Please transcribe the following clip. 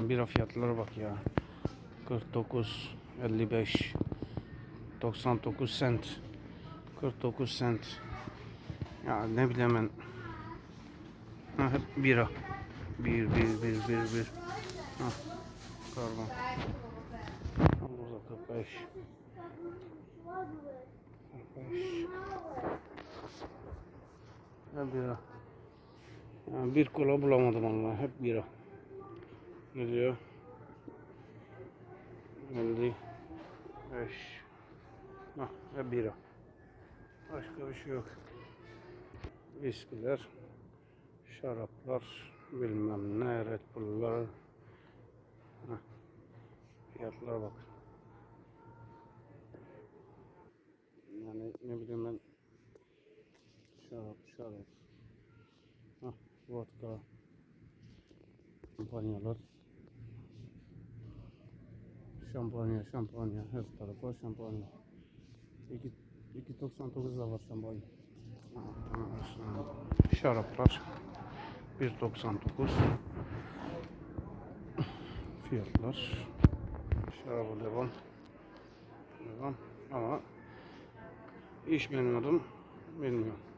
Bira fiyatlara bak ya. 49, 55, 99 cent, 49 cent. Ya ne bileyim ben. Hep bira. Bir, bir, bir, bir, bir. Ha, karbon. Ha, Burada 45. 45. Ha, bira. Ya, bir kola bulamadım Allah. Hep bira. Ne diyor? 55. Ah, hep bira. Başka bir şey yok. Viskiler, şaraplar, bilmem ne, Red Bull'lar. Hah, Fiyatlara bak. Yani ne bileyim ben şarap, şarap. Hah, vodka. Şampanyalar. Şampanya, şampanya. Her tarafa şampanya. 2 2.99 da var şampanya. Şaraplar 1.99 Fiyatlar Şarabı devam Devam ama iş bilmiyordum bilmiyorum